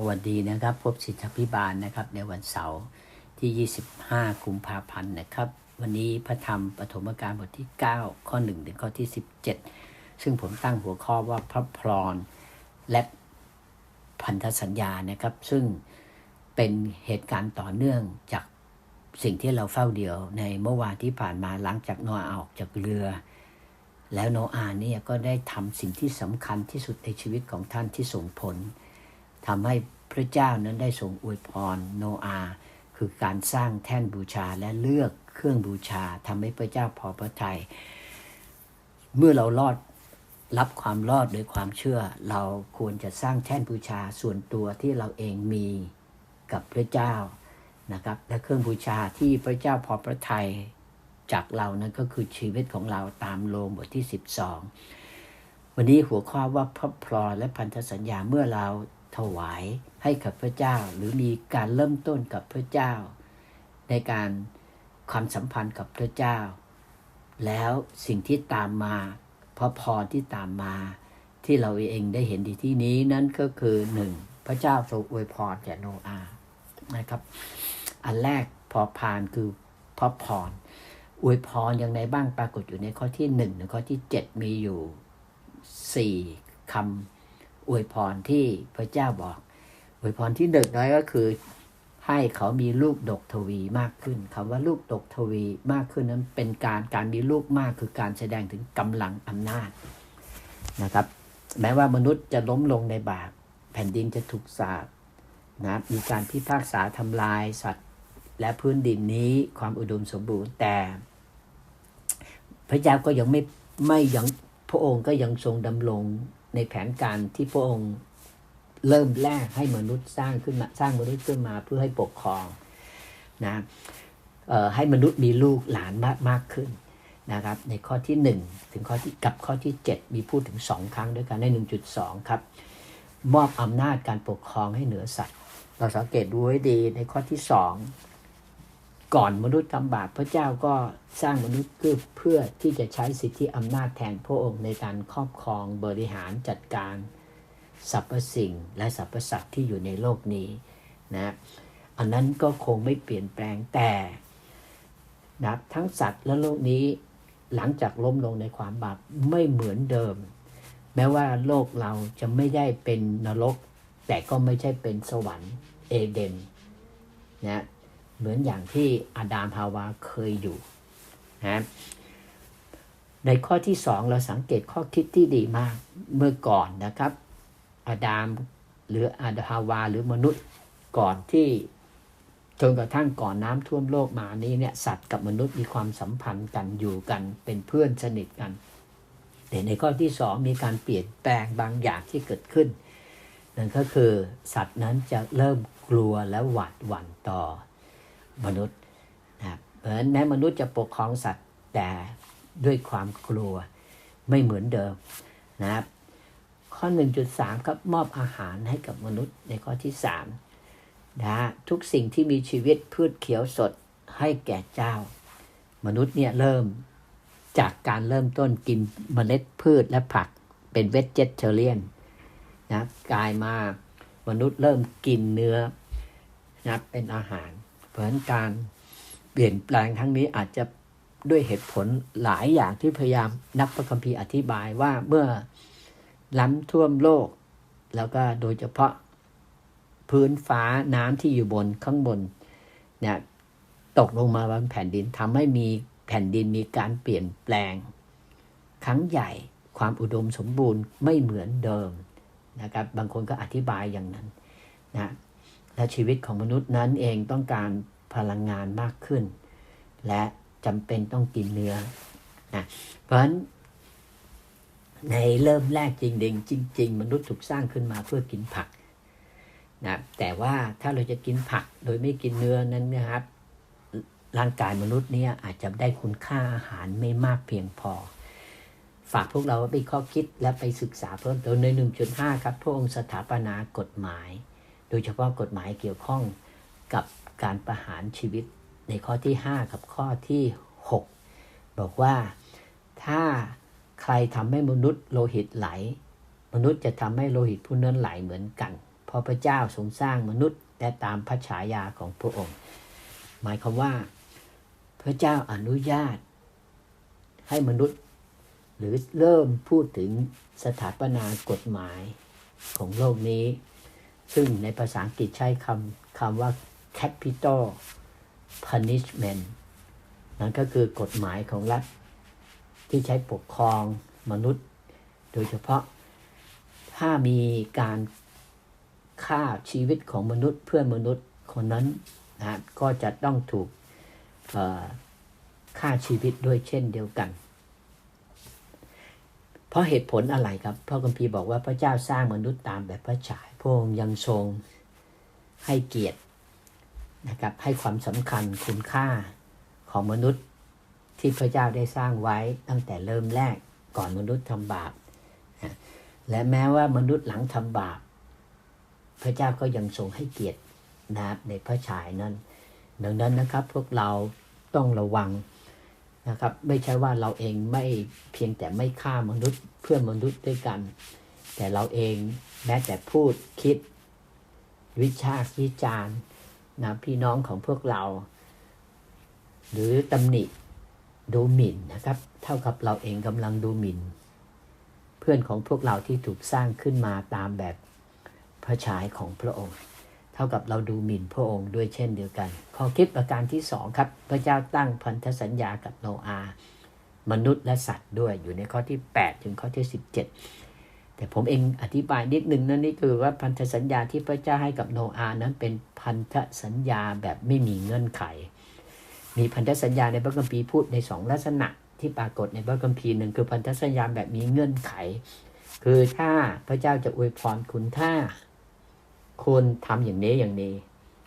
สวัสดีนะครับ พบสิทธพิบาลนะครับ ในวันเสาร์ที่ 25 กุมภาพันธ์นะครับ วันนี้พระธรรมปฐมกาลบทที่ 9 ข้อ 1 ถึงข้อที่ 17 ซึ่งผมตั้งหัวข้อว่าพระพรและพันธสัญญานะครับ ซึ่งเป็นเหตุการณ์ต่อเนื่องจากสิ่งที่เราเฝ้าเดียวในเมื่อวานที่ผ่านมาหลังจากโนอาออกจากเรือ แล้วโนอาเนี่ยก็ได้ทำสิ่งที่สำคัญที่สุดในชีวิตของท่านที่ส่งผล ทำให้พระเจ้านั้นได้ทรงอวยพรโนอาคือการสร้างแท่นบูชาและเลือกเครื่องบูชาทำให้พระเจ้าพอพระทยัยเมื่อเรารอดรับความรอดโดยความเชื่อ เราควรจะสร้างแท่นบูชาส่วนตัวที่เราเองมีกับพระเจ้านะครับ และเครื่องบูชาที่พระเจ้าพอพระทัยจากเรานั้นก็คือชีวิตของเราตามโลมบทที่ 12 วันนี้หัวข้อว่าพระพรและพันธสัญญาเมื่อเรา ถวายให้กับพระเจ้า หรือมีการเริ่มต้นกับพระเจ้า ในการความสัมพันธ์กับพระเจ้า แล้วสิ่งที่ตามมาพระพรที่ตามมา ที่เราเองได้เห็นดีที่นี้นั่นก็คือหนึ่งพระเจ้าทรงอวยพรแก่โนอาห์นะครับ อันแรกพอพานคือพระพรอวยพรอย่างไรบ้างปรากฏอยู่ในข้อที่หนึ่งในข้อที่เจ็ดมีอยู่สี่คำ อวยพรที่พระเจ้าบอก อวยพรที่หนึ่งน้อยก็คือ ให้เขามีลูกดกทวีมากขึ้นคำว่าลูกดกทวีมากขึ้นนั้นเป็นการการมีลูกมากคือการแสดงถึงกำลังอำนาจนะครับ แม้ว่ามนุษย์จะล้มลงในบาปแผ่นดินจะถูกสาบนะมีการพิพากษาทำลายสัตว์ และพื้นดินนี้ความอุดมสมบูรณ์แต่ พระเจ้าก็ยังไม่ไม่ยังพระองค์ก็ยังทรงดำรง ในแผนการที่พระองค์เริ่มแรกให้มนุษย์สร้างขึ้นมาสร้างมนุษย์ขึ้นมาเพื่อให้ปกครองนะให้มนุษย์มีลูกหลานมากมากขึ้นนะครับ ในข้อที่ 1 ถึงข้อที่กับข้อที่ 7 มีพูดถึง 2 ครั้งด้วยกันใน 1.2 ครับ มอบอำนาจการปกครองให้เหนือสัตว์ เราสังเกตดูให้ดีในข้อที่ 2 ก่อนมนุษย์ทำบาปพระเจ้าก็สร้างมนุษย์เพื่อเพื่อที่จะใช้สิทธิอำนาจแทนพระองค์ในการครอบครองบริหารจัดการสรรพสิ่งและสรรพสัตว์ที่อยู่ในโลกนี้นะอันนั้นก็คงไม่เปลี่ยนแปลงแต่นะทั้งสัตว์และโลกนี้หลังจากล้มลงในความบาปไม่เหมือนเดิม แม้ว่าโลกเราจะไม่ได้เป็นนรก แต่ก็ไม่ใช่เป็นสวรรค์เอเดนนะ เหมือนอย่างที่อาดามฮาวาเคยอยู่นะในข้อที่สองเราสังเกตข้อคิดที่ดีมากเมื่อก่อนนะครับ อาดามหรืออาดฮาวาหรือมนุษย์ก่อนที่จนกระทั่งก่อนน้ำท่วมโลกมานี้เนี่ยสัตว์กับมนุษย์มีความสัมพันธ์กันอยู่กันเป็นเพื่อนสนิทกันแต่ในข้อที่สองมีการเปลี่ยนแปลงบางอย่างที่เกิดขึ้นนั่นก็คือสัตว์นั้นจะเริ่มกลัวและหวาดหวั่นต่อ มนุษย์นะเพราะฉะนั้นแม้มนุษย์จะปกครองสัตว์แต่ด้วยความกลัวไม่เหมือนเดิมนะครับ ข้อ 1.3 ครับมอบอาหารให้กับมนุษย์ในข้อที่3นะทุกสิ่งที่มีชีวิตพืชเขียวสดให้แก่เจ้า มนุษย์เนี่ยเริ่มจากการเริ่มต้นกินเมล็ดพืชและผักเป็นเวจเจเทเรียนนะกลายมามนุษย์เริ่มกินเนื้อนะเป็นอาหาร ราะฉะนั้นการเปลี่ยนแปลงครั้งนี้อาจจะด้วยเหตุผลหลายอย่างที่พยายามนักพระคัมภีร์อธิบายว่าเมื่อล้ำท่วมโลก แล้วก็โดยเฉพาะพื้นฟ้าน้ำที่อยู่บนข้างบนเนี่ยตกลงมาบนแผ่นดินทำให้มีแผ่นดินมีการเปลี่ยนแปลง ครั้งใหญ่ความอุดมสมบูรณ์ไม่เหมือนเดิมนะครับบางคนก็อธิบายอย่างนั้นนะ และชีวิตของมนุษย์นั้นเองต้องการพลังงานมากขึ้น และจำเป็นต้องกินเนื้อนะเพราะฉะนั้นในเริ่มแรกจริงงจริง ๆ มนุษย์ถูกสร้างขึ้นมาเพื่อกินผักนะแต่ว่าถ้าเราจะกินผักโดยไม่กินเนื้อนั้นนะครับ ร่างกายมนุษย์เนี่ยอาจจะได้คุณค่าอาหารไม่มากเพียงพอ ฝากพวกเราไปข้อคิดและไปศึกษาเพิ่มเติมใน 1.5 ครับพระองค์สถาปนากฎหมาย โดยเฉพาะกฎหมายเกี่ยวข้องกับการประหารชีวิตในข้อที่ 5 กับข้อที่ 6 บอกว่าถ้าใครทำให้มนุษย์โลหิตไหล มนุษย์จะทำให้โลหิตผู้นั้นไหลเหมือนกัน เพราะพระเจ้าทรงสร้างมนุษย์และตามพระฉายาของพระองค์ หมายความว่า พระเจ้าอนุญาต ให้มนุษย์ หรือเริ่มพูดถึงสถาปนากฎหมายของโลกนี้ ซึ่งในภาษาอังกฤษใช้คำคำว่า capital punishment นั่นก็คือกฎหมายของรัฐ ที่ใช้ปกครองมนุษย์ โดยเฉพาะถ้ามีการฆ่าชีวิตของมนุษย์เพื่อนมนุษย์คนนั้นนะก็จะต้องถูกฆ่าชีวิตด้วยเช่นเดียวกัน เพราะเหตุผลอะไรครับพระคัมภีร์บอกว่าพระเจ้าสร้างมนุษย์ตามแบบพระฉาย พระองค์ยังทรงให้เกียรตินะครับให้ความสำคัญคุณค่าของมนุษย์ที่พระเจ้าได้สร้างไว้ตั้งแต่เริ่มแรกก่อนมนุษย์ทำบาปนะและแม้ว่ามนุษย์หลังทำบาป พระเจ้าก็ยังทรงให้เกียรตินะครับในพระฉายนั้น ดังนั้นนะครับพวกเราต้องระวังนะครับ ไม่ใช่ว่าเราเองไม่เพียงแต่ไม่ฆ่ามนุษย์เพื่อมนุษย์ด้วยกัน แต่เราเองแม้แต่พูดคิด วิชาวิจารณ์นะพี่น้องของพวกเรา หรือตำหนิดูหมิ่นนะครับ เท่ากับเราเองกำลังดูหมิ่น เพื่อนของพวกเราที่ถูกสร้างขึ้นมาตามแบบพระฉายของพระองค์ เท่ากับเราดูหมิ่นพระองค์ด้วยเช่นเดียวกัน ข้อคิดประการที่สองครับ พระเจ้าตั้งพันธสัญญากับโนอาห์มนุษย์และสัตว์ด้วยอยู่ในข้อที่ 8 ถึงข้อที่ 17 แต่ผมเองอธิบายนิดนึงนั่นนี่คือว่าพันธสัญญาที่พระเจ้าให้กับโนอาห์นั้นเป็นพันธสัญญาแบบไม่มีเงื่อนไข มีพันธสัญญาในพระคัมภีร์พูดในสองลักษณะที่ปรากฏในพระคัมภีร์หนึ่งคือพันธสัญญาแบบมีเงื่อนไข คือถ้าพระเจ้าจะอวยพรคุณถ้าคุณทำอย่างนี้อย่างนี้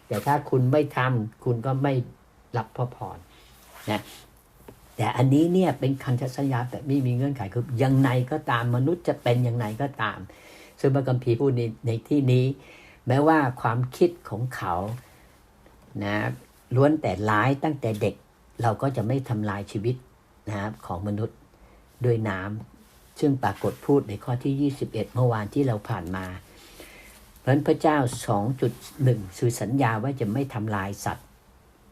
แต่ถ้าคุณไม่ทำคุณก็ไม่รับพระพรนะ แต่อันนี้เนี่ยเป็นคันธสัญญาแบบไม่มีเงื่อนไขคือยังไงก็ตามมนุษย์จะเป็นยังไงก็ตาม ซึ่งพระคัมภีร์พูดในในที่นี้ แม้ว่าความคิดของเขานะล้วนแต่ร้ายตั้งแต่เด็กเราก็จะไม่ทำลายชีวิตนะครับของมนุษย์ด้วยน้ำซึ่งปรากฏพูดในข้อที่ 21 เมื่อวานที่เราผ่านมาเพราะพระเจ้า 2.1คือสัญญาว่าจะไม่ทำลายสัตว์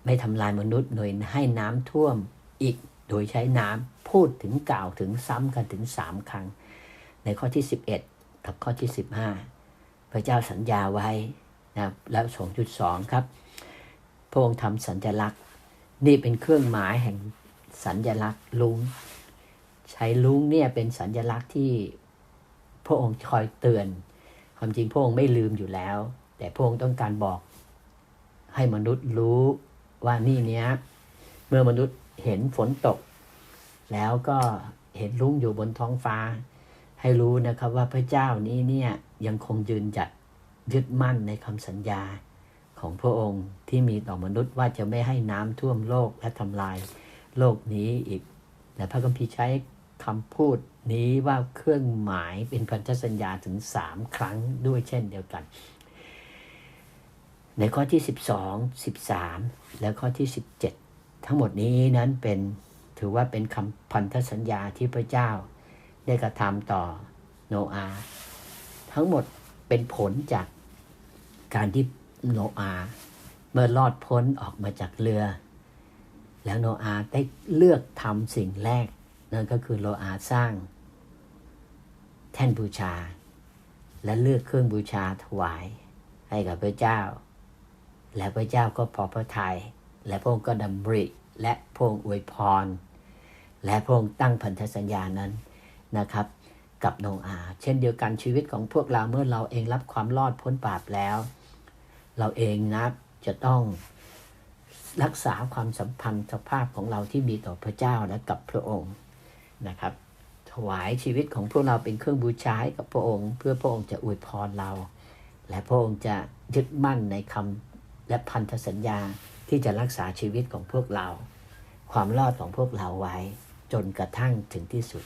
ไม่ทำลายมนุษย์โดยให้น้ำท่วม อีกโดยใช้น้ำพูดถึงกล่าวถึงซ้ำกันถึง3ครั้ง ในข้อที่ 11 กับข้อที่ 15 พระเจ้าสัญญาไว้นะครับแล้ว2.2ครับ พระองค์ทำสัญลักษณ์ นี่เป็นเครื่องหมายแห่งสัญลักษณ์ลุงใช้ลุงเนี่ยเป็นสัญลักษณ์ที่พระองค์คอยเตือน ความจริงพระองค์ไม่ลืมอยู่แล้ว แต่พระองค์ต้องการบอกให้มนุษย์รู้ว่านี่เนี้ย เมื่อมนุษย์ เห็นฝนตก แล้วก็เห็นลุงอยู่บนท้องฟ้า ให้รู้นะครับว่าพระเจ้านี้เนี่ยยังคงยืนจัดยึดมั่นในคำสัญญาของพระองค์ที่มีต่อมนุษย์ว่าจะไม่ให้น้ำท่วมโลกและทำลายโลกนี้อีกแต่พระคัมภีร์ใช้คำพูดนี้ว่าเครื่องหมายเป็นพันธสัญญาถึงสามครั้งด้วยเช่นเดียวกัน ในข้อที่ 12 13 และข้อที่ 17 ทั้งหมดนี้นั้นเป็นถือว่าเป็นคำพันธสัญญาที่พระเจ้า ได้กระทำต่อโนอาห์ทั้งหมดเป็นผลจากการที่โนอาห์เมื่อรอดพ้นออกมาจากเรือ แล้วโนอาห์ได้เลือกทำสิ่งแรก นั่นก็คือโนอาห์สร้าง แท่นบูชา และเลือกเครื่องบูชาถวายให้กับพระเจ้า และพระเจ้าก็พอพระทยัย และพระองค์ก็ดำริ และพระองค์อวยพร และพระองค์ตั้งพันธสัญญานั้นนะครับ กับโนอา เช่นเดียวกันชีวิตของพวกเราเมื่อเราเองรับความรอดพ้นบาปแล้ว เราเองนะจะต้องรักษาความสัมพันธ์สภาพของเราที่มีต่อพระเจ้าและกับพระองค์นะครับ ถวายชีวิตของพวกเราเป็นเครื่องบูชาให้กับพระองค์ เพื่อพระองค์จะอวยพรเรา และพระองค์จะยึดมั่นในคำและพันธสัญญา ที่จะรักษาชีวิตของพวกเรา ความรอดของพวกเราไว้ จนกระทั่งถึงที่สุด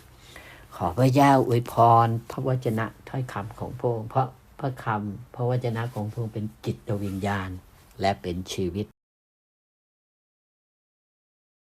ขอพระเจ้าอวยพร พระวจนะถ้อยคำของพระองค์เพราะพระคำพระวจนะของพระองค์เป็นจิตวิญญาณ และเป็นชีวิต